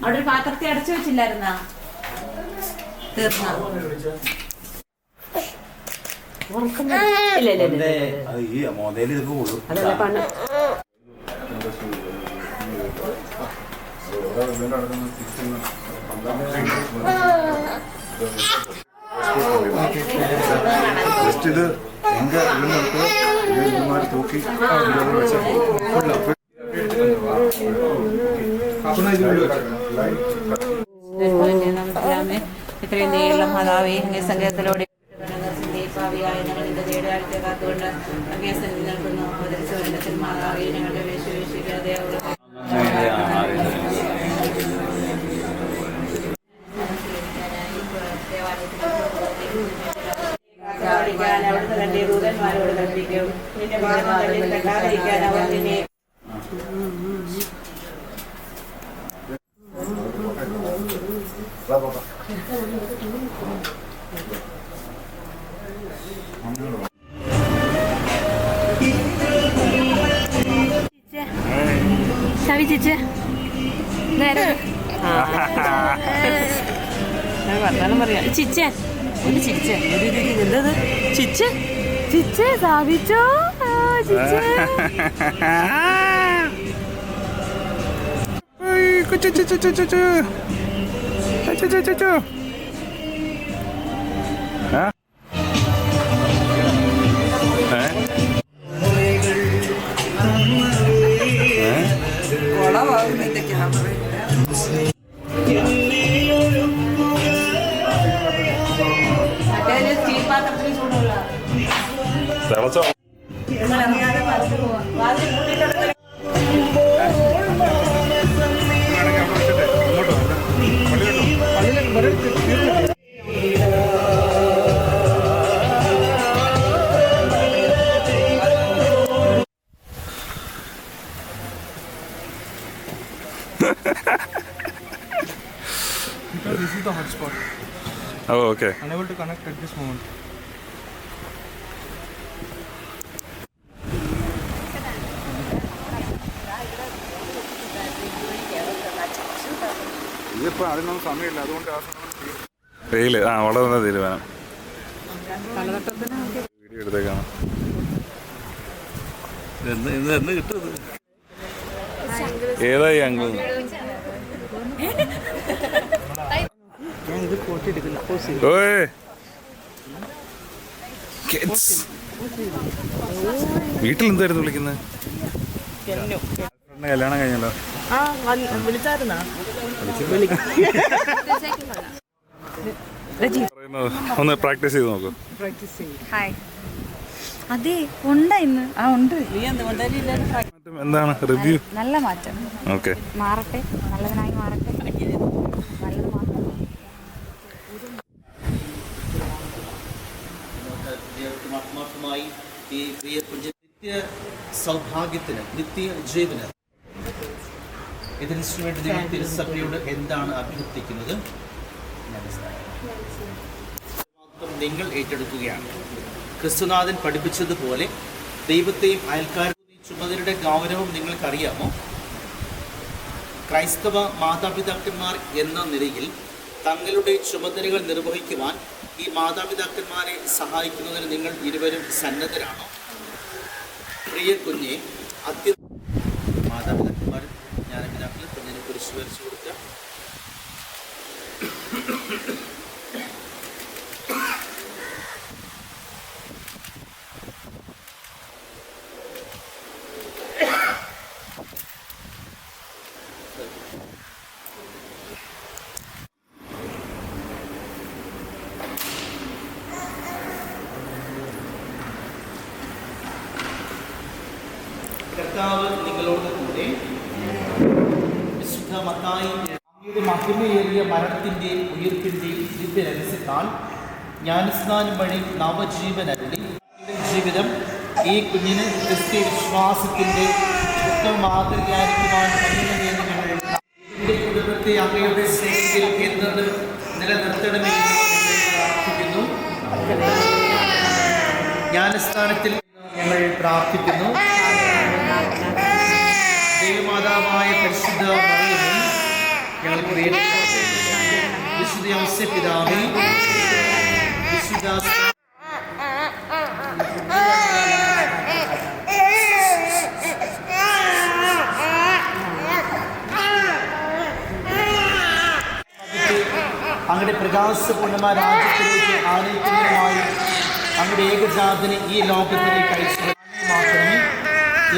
അവിടെ ഒരു പാത്രത്തിൽ അടച്ചു വെച്ചില്ലായിരുന്നാ? തീർന്ന? ജസ്റ്റ് ഇത് തൂക്കി വെച്ചാൽ നമുക്കറിയാമേ ഇത്രയും നീളം മാതാവേ അങ്ങേ സംഗീതത്തിലൂടെ ഭാവിയായ ഞങ്ങളുടെ നേടാഴ്ച കാത്തുകൊണ്ട് അങ്ങേ സന്നിധി നിൽക്കുന്നു. മാതാവേ पीछे पीछे साबी 아이고 쪼쪼쪼쪼쪼쪼 쪼쪼쪼쪼 okay Unable to connect at this moment. ഇതിപ്പോ അതിനൊന്നും സമയമില്ല. അതുകൊണ്ട് ആ സമയം വെയിൽ ആ വളരെ തീരുമാനം. വീഡിയോ എടുത്തേക്കാണ്. എന്ന് കിട്ടും ഏതായി അങ്കിൾ? ഓയ് Kids. വീട്ടിൽ എന്തായിരുന്നു വിളിക്കുന്നത് കല്യാണം കഴിഞ്ഞല്ലോ. ഒന്ന് പ്രാക്ടീസ് ചെയ്ത് നോക്കൂ. അതെ ഉണ്ട് ഇന്ന്. ആ ഉണ്ട്. എന്താണ്? റിവ്യൂ നല്ല മാറ്റം. ഓക്കെ മാറട്ടെ. നല്ലതിനായി മാറട്ടെ. ഈ പ്രിയ കുഞ്ഞ് നിത്യ സൗഭാഗ്യത്തിന് നിത്യ ജീവന് ഇതിനു വേണ്ടി ദൈവം തിരുസഭയോട് എന്താണ് അഭ്യർത്ഥിക്കുന്നത്? നിങ്ങൾ ഏറ്റെടുക്കുകയാണ്. ക്രിസ്തുനാഥൻ പഠിപ്പിച്ചതുപോലെ ദൈവത്തെയും അയൽക്കാരെയും ഈ ചുമതലയുടെ ഗൗരവം നിങ്ങൾക്കറിയാമോ? ക്രൈസ്തവ മാതാപിതാക്കന്മാർ എന്ന നിലയിൽ തങ്ങളുടെ ചുമതലകൾ നിർവഹിക്കുവാൻ ഈ മാതാപിതാക്കന്മാരെ സഹായിക്കുന്നതിന് നിങ്ങൾ ഇരുവരും സന്നദ്ധരാണോ? പ്രിയ കുഞ്ഞെ അത്യ മാതാപിതാക്കന്മാരും ജ്ഞാനപിതാക്കളും കുഞ്ഞിനെ കുരിശ് വരച്ചു കൊടുക്കുക കർത്താവ് നിങ്ങളോട് കൂടെ വിശുദ്ധ മത്തായി അങ്ങയുടെ മഹിമയേറിയ മരണത്തിന്റെയും ഉയർപ്പിന്റെയും ദിവ്യ രഹസ്യത്താൽ ജ്ഞാനസ്നാനം വഴി നവജീവനല്ലി. ജീവിതം ഈ കുഞ്ഞിന് ക്രിസ്ത്യ വിശ്വാസത്തിന്റെ മാതൃകയായിരിക്കുവാൻ എന്റെ കുടുംബത്തെ അങ്ങയുടെ സ്നേഹത്തിൽ എന്നത് നിലനിർത്തണമെന്ന് പ്രാർത്ഥിക്കുന്നു. ജ്ഞാനസ്ഥാനത്തിൽ ഞങ്ങൾ പ്രാർത്ഥിക്കുന്നു. ദൈവമാതാവായ പരിശുദ്ധ മറിയമും ഞങ്ങൾ പ്രിയപ്പെട്ട വിശുദ്ധ ഔസ്യ പിതാവേ അങ്ങയുടെ പ്രകാശപൂർണമായ രാജ്യത്തിലേക്ക് ആനയിക്കുന്നതുമായി അങ്ങയുടെ ഏകജാതിനെ ഈ ലോകത്തിലേക്ക് അയച്ചു മാത്രമേ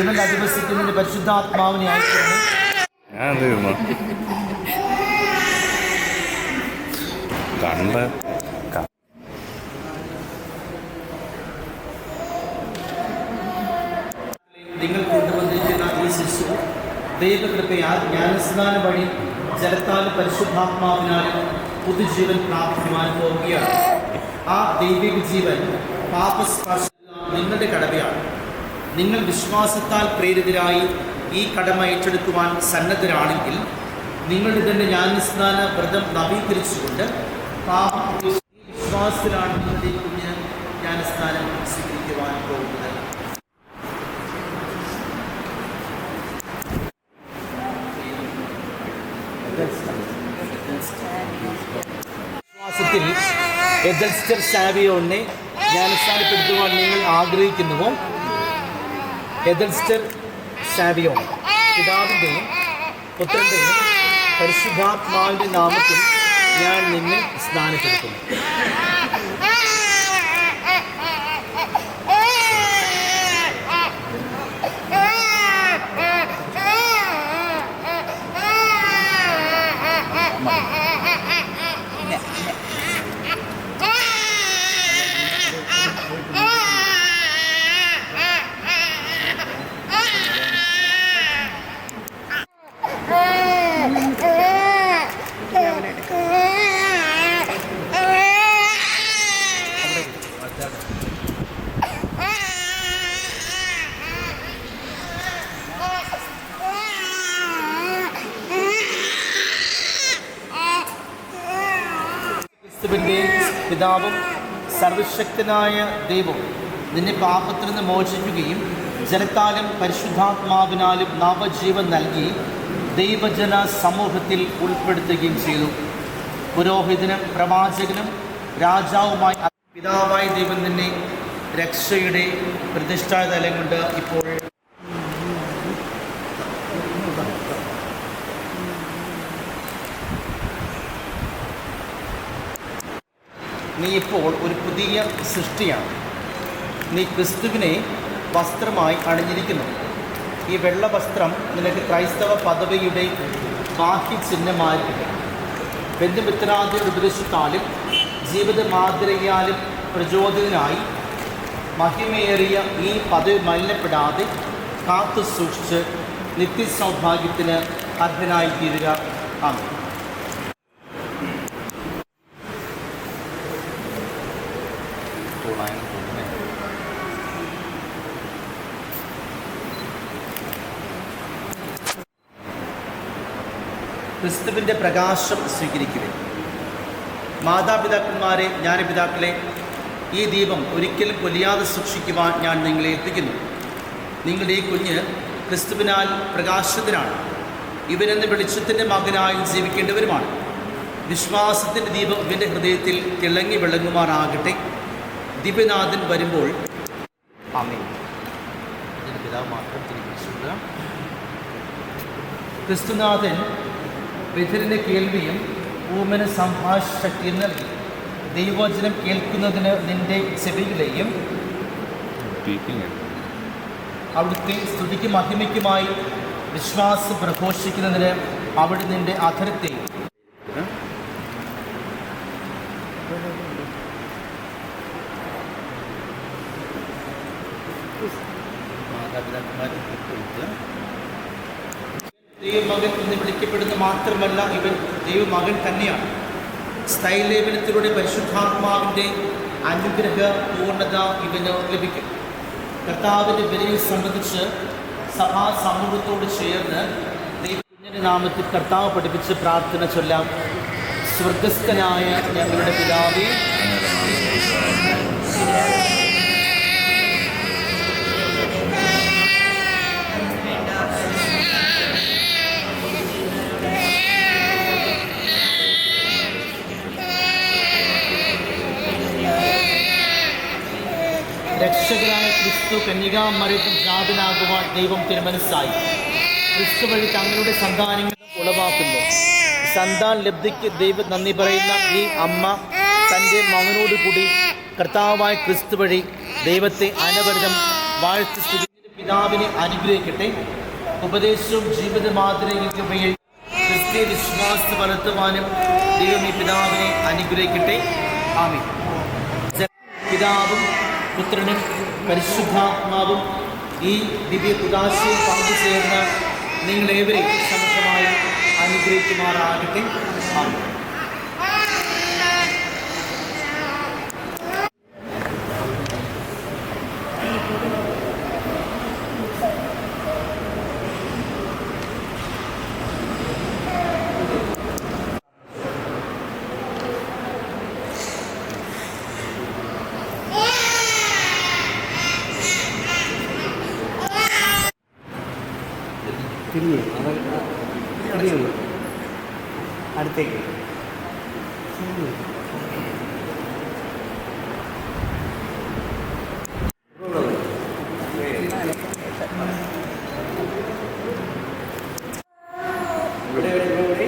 ഇവൻ അധിവസിക്കുന്നതിന് പരിശുദ്ധാത്മാവിനെ അയക്കുന്നു കണ്ട ക- നിങ്ങൾ കൊണ്ടുവന്നിരിക്കുന്ന ഈ ശിശു ദൈവകൃപയാൽ ജ്ഞാനസ്നാനം വഴി ജലത്താൽ പരിശുദ്ധാത്മാവിനാലും പുതുജീവൻ പ്രാപിക്കുവാൻ പോവുകയാണ്. ആ ദൈവിക ജീവൻ നിങ്ങളുടെ കടമയാണ്. നിങ്ങൾ വിശ്വാസത്താൽ പ്രേരിതരായി ഈ കടമ ഏറ്റെടുക്കുവാൻ സന്നദ്ധരാണെങ്കിൽ നിങ്ങളുടെ തന്നെ ജ്ഞാനസ്നാന വ്രതം നവീകരിച്ചുകൊണ്ട് പാപ വിശ്വാസത്തിലാണ് നിങ്ങളുടെ കുഞ്ഞ് ജ്ഞാനസ്നാനം സ്വീകരിക്കുവാൻ പോകുന്നത്. വിശ്വാസത്തിൽ എദൽസ്റ്റർ ജ്ഞാനസ്ഥാനപ്പെടുത്തുവാൻ നിങ്ങൾ ആഗ്രഹിക്കുന്നുവോ? എദൽസ്റ്റർ സാവിയോൺ പിതാവിന്റെയും പുത്രന്റെയും പരിശുദ്ധാത്മാവിന്റെ നാമത്തിൽ ഞാൻ നിന്നെ സ്നാനപ്പെടുത്തുന്നു. സർവശക്തനായ ദൈവം നിന്നെ പാപത്തിൽ നിന്ന് മോചിക്കുകയും ജനത്താലും പരിശുദ്ധാത്മാവിനാലും നവജീവൻ നൽകി ദൈവജന സമൂഹത്തിൽ ഉൾപ്പെടുത്തുകയും ചെയ്തു. പുരോഹിതനും പ്രവാചകനും രാജാവുമായി പിതാവായ ദൈവം തന്നെ രക്ഷയുടെ പ്രതിഷ്ഠാതലം കൊണ്ട് ഇപ്പോൾ നീ ഇപ്പോൾ ഒരു പുതിയ സൃഷ്ടിയാണ്. നീ ക്രിസ്തുവിനെ വസ്ത്രമായി അണിഞ്ഞിരിക്കുന്നു. ഈ വെള്ള വസ്ത്രം നിനക്ക് ക്രൈസ്തവ പദവിയുടെ ബാഹ്യ ചിഹ്നമായിരിക്കും ബന്ധുമിത്രാദിയുടെ ഉപദേശത്താലും ജീവിത മാതൃകയാലും പ്രചോദിതനായി മഹിമയേറിയ ഈ പദവി മലിനപ്പെടാതെ കാത്തു സൂക്ഷിച്ച് നിത്യസൗഭാഗ്യത്തിന് അർഹനായി തീരുക ആണ് ക്രിസ്തുവിന്റെ പ്രകാശം സ്വീകരിക്കുവിൻ. മാതാപിതാക്കന്മാരെ ജ്ഞാനപിതാക്കളെ ഈ ദീപം ഒരിക്കലും കൊല്ലിയാതെ സൂക്ഷിക്കുവാൻ ഞാൻ നിങ്ങളെ ഏൽപ്പിക്കുന്നു. നിങ്ങളുടെ ഈ കുഞ്ഞ് ക്രിസ്തുവിനാൽ പ്രകാശത്തിനാണ്. ഇവനെന്ന് വെളിച്ചത്തിന്റെ മകനായി ജീവിക്കേണ്ടവരുമാണ്. വിശ്വാസത്തിന്റെ ദീപം ഇവന്റെ ഹൃദയത്തിൽ തിളങ്ങി വിളങ്ങുമാറാകട്ടെ. ദിവ്യനാഥൻ വരുമ്പോൾ പിതാവ് മാത്രം തിരിച്ചു ക്രിസ്തുനാഥൻ ബധിരന് കേൾവിയും ഊമന് സംഭാഷ ശക്തിയും നൽകി. ദൈവവചനം കേൾക്കുന്നതിന് നിന്റെ ചെവിയിലെയും അവിടുത്തെ സ്തുതിക്ക് മഹിമയ്ക്കുമായി വിശ്വാസം പ്രഘോഷിക്കുന്നതിന് അവിടെ നിന്റെ അധരത്തെ ദൈവമകൻ എന്ന് വിളിക്കപ്പെടുന്ന മാത്രമല്ല ഇവൻ ദൈവമകൻ തന്നെയാണ്. സ്ഥൈലേപനത്തിലൂടെ പരിശുദ്ധാത്മാവിന്റെ അനുഗ്രഹ പൂർണത ഇവന് ലഭിക്കും. കർത്താവിന്റെ വിലയെ സംബന്ധിച്ച് സഭാ സമൂഹത്തോട് ചേർന്ന് ദൈവത്തിന്റെ നാമത്തിൽ കർത്താവ് പഠിപ്പിച്ച് പ്രാർത്ഥന ചൊല്ലാം. സ്വർഗസ്ഥനായ ഞങ്ങളുടെ പിതാവേ. ക്രിസ്തു കന്യകാമരത്തിൽ ജാതനാകുവാൻ ദൈവം തിരുമനസ്സായി ക്രിസ്തു വഴി തങ്ങളുടെ സന്താനങ്ങൾ ഉളവാക്കുന്നു. സന്താൻ ലബ്ധിക്ക് ദൈവം നന്ദി പറയുന്ന ഈ അമ്മ തന്റെ മകനോട് കൂടി കർത്താവായ ക്രിസ്തു വഴി ദൈവത്തെ അനവരതം വാഴ്ത്തി സ്തുതി പിതാവിനെ അനുഗ്രഹിക്കട്ടെ. ഉപദേശവും ജീവിത മാതൃകയ്ക്കുമേൽ ക്രിസ്തീയ വിശ്വാസത്തെ വളർത്തുവാനും ദൈവം ഈ പിതാവിനെ അനുഗ്രഹിക്കട്ടെ. ആമി പിതാവും പുത്രനും പരിശുദ്ധാത്മാവും ഈ ദിവ്യ ഉദാശയിൽ പങ്കു ചേർന്ന് നിങ്ങളേവരെയും സമൃദ്ധമായി അനുഗ്രഹിക്കുമാറാകട്ടെ. ആമി ഇവിടെ അറിയില്ലേ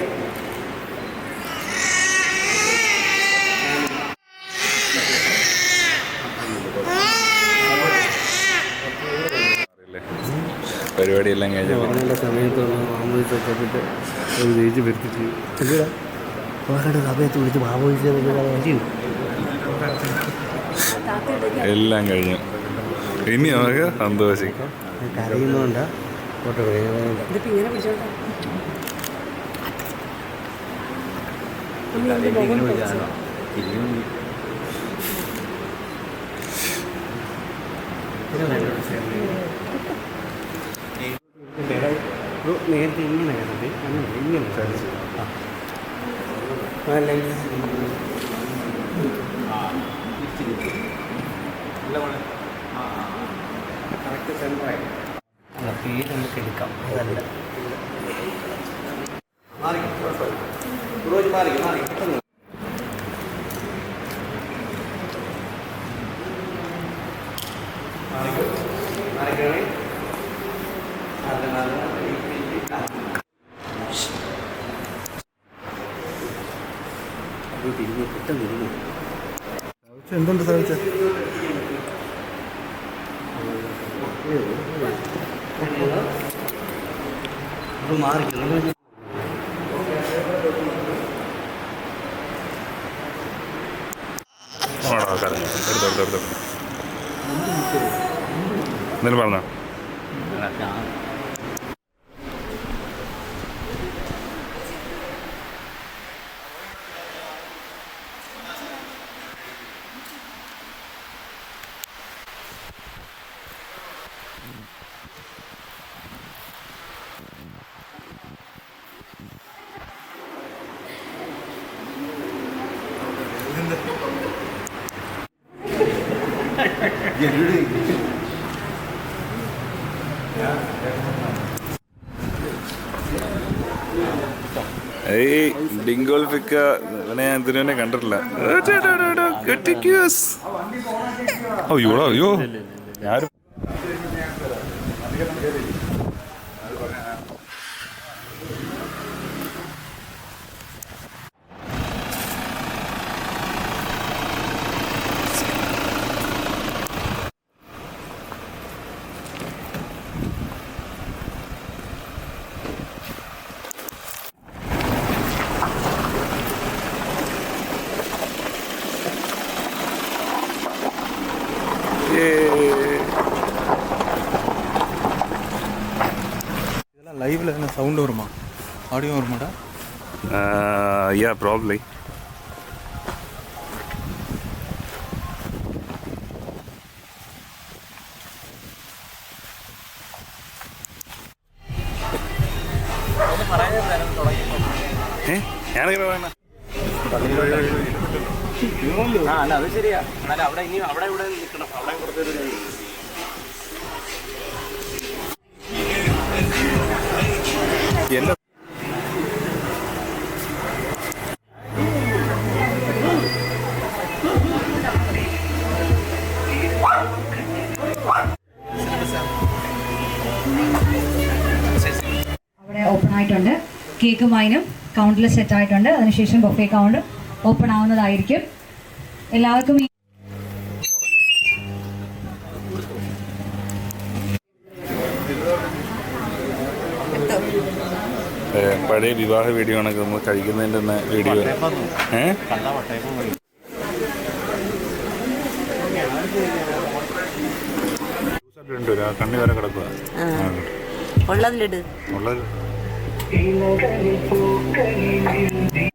പരിപാടിയെല്ലാം കഴിഞ്ഞപ്പോൾ ഒരു ദേഷ്യം വരുത്തിച്ച് ഓണയുടെ സമയത്ത് വിളിച്ച് കാര്യം എല്ലാം കഴിഞ്ഞു. ഇനി നമുക്ക് സന്തോഷിക്കാം. കരയുന്നോണ്ടാ. ഫോട്ടോ നേരത്തെ ഇങ്ങനെ കയറട്ടെ അങ്ങനെ ഇങ്ങനെ സാധിച്ചു ആ അല്ലെങ്കിൽ കറക്റ്റ് സെന്ററായി അല്ല പേര് നമുക്ക് എടുക്കാം അതല്ല തിരിഞ്ഞ് പെട്ടെന്ന് തിരിഞ്ഞു എന്തുണ്ട് സാധിച്ച അപ്പോൾ മാറി നിങ്ങൾ ആണോ സാറേ എടുത്തോ എടുത്തോ എടുത്തോ എന്തെങ്കിലും ഡിങ്കോൾഫിക്ക ഇവനെ ഞാൻ ഇതിനെ കണ്ടിട്ടില്ല. അയ്യോ. അയ്യോ ഞാനും body or murder? Uh, yeah, probably. ഏ ഞാനങ്ങനെ പറയണ ആ അല്ല അത് ശരിയാ എന്നാലും അവിടെ ഇനി അവിടെ ആയിട്ടുണ്ട്. കേക്ക് വൈനും കൗണ്ടിൽ സെറ്റ് ആയിട്ടുണ്ട്. അതിനുശേഷം ബൊഫേ കൗണ്ട് ഓപ്പൺ ആവുന്നതായിരിക്കും. എല്ലാവർക്കും പഴയ വിവാഹ വീഡിയോ ആണെങ്കിൽ നമ്മൾ കഴിക്കുന്നതിന്റെ തന്നെ വീഡിയോ ഏഹ് കണ്ണി വരെ കിടക്കുക ഉള്ളതിലിട് ఇలగని పూకని నింది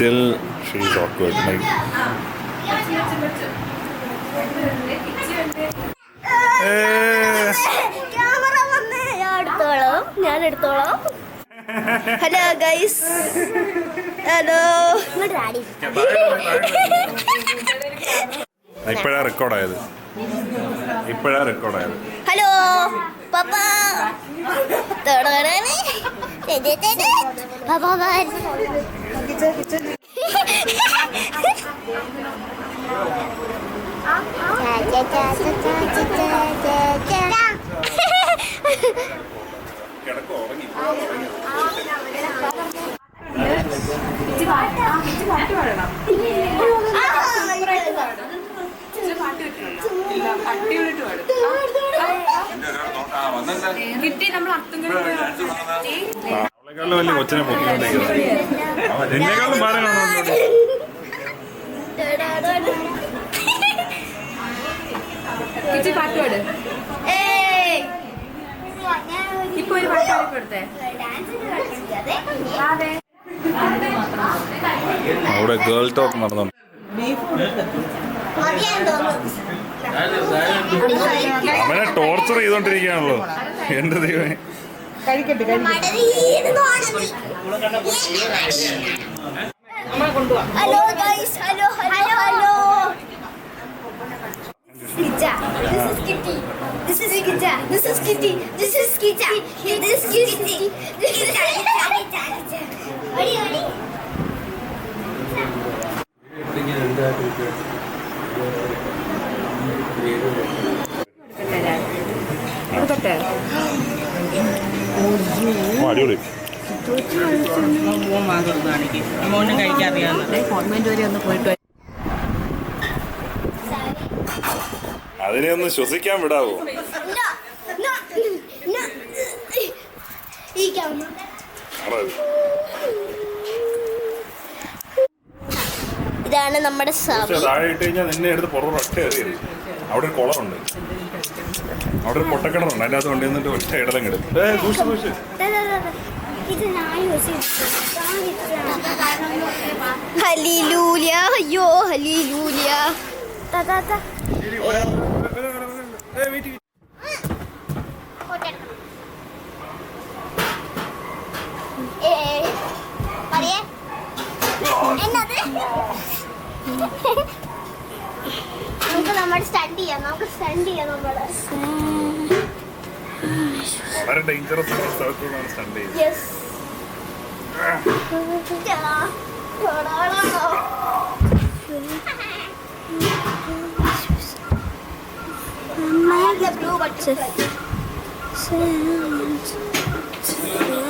Still, she's awkward. Like, camera വന്നേ. ഞാൻ എടുത്തോളാം. ഞാൻ എടുത്തോളാം. Hello guys hello. ഇപ്പോഴാ റെക്കോർഡായത് ഇപ്പോഴാ റെക്കോർഡായത് ഹലോ പപ്പ. കിടക്കോ ഉറങ്ങി അവളെക്കാളും വലിയ കൊച്ചിനെ പൊക്കിക്കൊണ്ടിരിക്കുന്നത് ടോക്ക് നടന്നുണ്ട് അവനെ ടോർച്ചർ ചെയ്തോണ്ടിരിക്കുകയാണല്ലോ എന്റെ ദൈവമേ odi. ഓ, അടിപൊളി രണ്ടായിട്ട് മോനും വരാം. അതിനെ ഒന്ന് ശ്വസിക്കാൻ വിടാവോ No. ഇതാണ് നമ്മുടെ താഴെ ഇട്ട് കഴിഞ്ഞാൽ നിന്നെ എടുത്ത് പുറത്ത് ഒറ്റ എറിയരുത് അവിടെ ഒരു കുളമുണ്ട്. അവിടെ ഒരു പൊട്ടക്കിണറുണ്ട്. അതിനകത്ത് കൊണ്ടു വന്നിട്ട് ഒറ്റ ഇടലം കിടക്കും ഹലിലൂലിയ. അയ്യോ ഹലിലൂലിയ. എന്നത്? നമുക്ക് നമ്മൾ സ്റ്റണ്ട് ചെയ്യാം. നമുക്ക് സ്റ്റണ്ട് ചെയ്യാം നമ്മൾ. വളരെ ഡേഞ്ചറസ് ആയ സ്ഥലത്ത് നിന്നാണ് സ്റ്റണ്ട് ചെയ്യുന്നത്. യെസ് The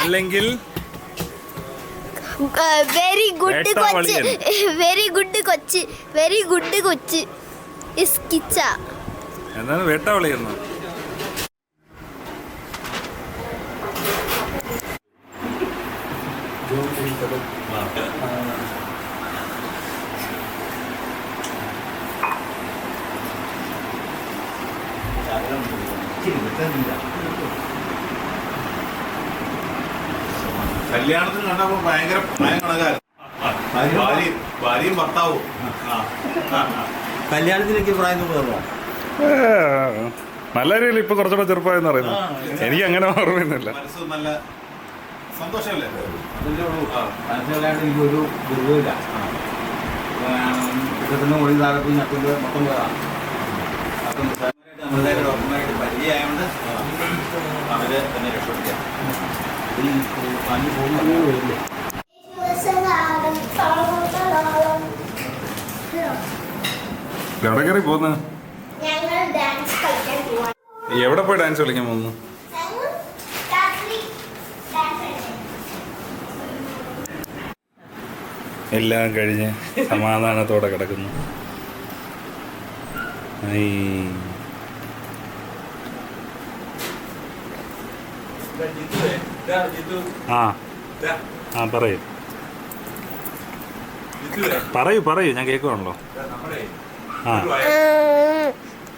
അല്ലെങ്കിൽ വെരി ഗുഡ്. കൊച്ച്. വെരി ഗുഡ് കൊച്ച്. വെരി ഗുഡ് കൊച്ച്. ഇസ് കിച്ച എന്താണ് വേട്ടാവളി എന്ന് കല്യാണത്തിന് കണ്ടപ്പോ ഭയങ്കര പ്രായം ഭാര്യയും ഭാര്യയും ഭർത്താവും. കല്യാണത്തിലേക്ക് പ്രായം തോന്നുന്നു നല്ല രീതിയിൽ ഇപ്പൊ കുറച്ചുകൂടെ ചെറുപ്പമായെന്ന് പറയുന്നു. എനിക്ക് അങ്ങനെ ഓർമ്മയൊന്നുമില്ല. മനസ്സ് നല്ല സന്തോഷമല്ലേ? മനസ്സിലായിട്ട് എനിക്കൊരു ദുർഗമില്ല ഇതൊന്നും ഒളി താഴത്ത് ഞെട്ടുണ്ട് മൊത്തം പോയതാണ് അപ്പം നമ്മളുടെ ഡോക്ടർമാരായിട്ട് പരിചയമായതുകൊണ്ട് അവർ തന്നെ പോകുന്നു എവിടെ കയറി എവിടെ പോയി ഡാൻസ് കളിക്കാൻ പോകുന്നു എല്ലാം കഴിഞ്ഞ് സമാധാനത്തോടെ കിടക്കുന്നു. ഐ. ആ. ആ പറയൂ. പറയൂ പറയൂ. ഞാൻ കേൾക്കുവാണല്ലോ. ആ.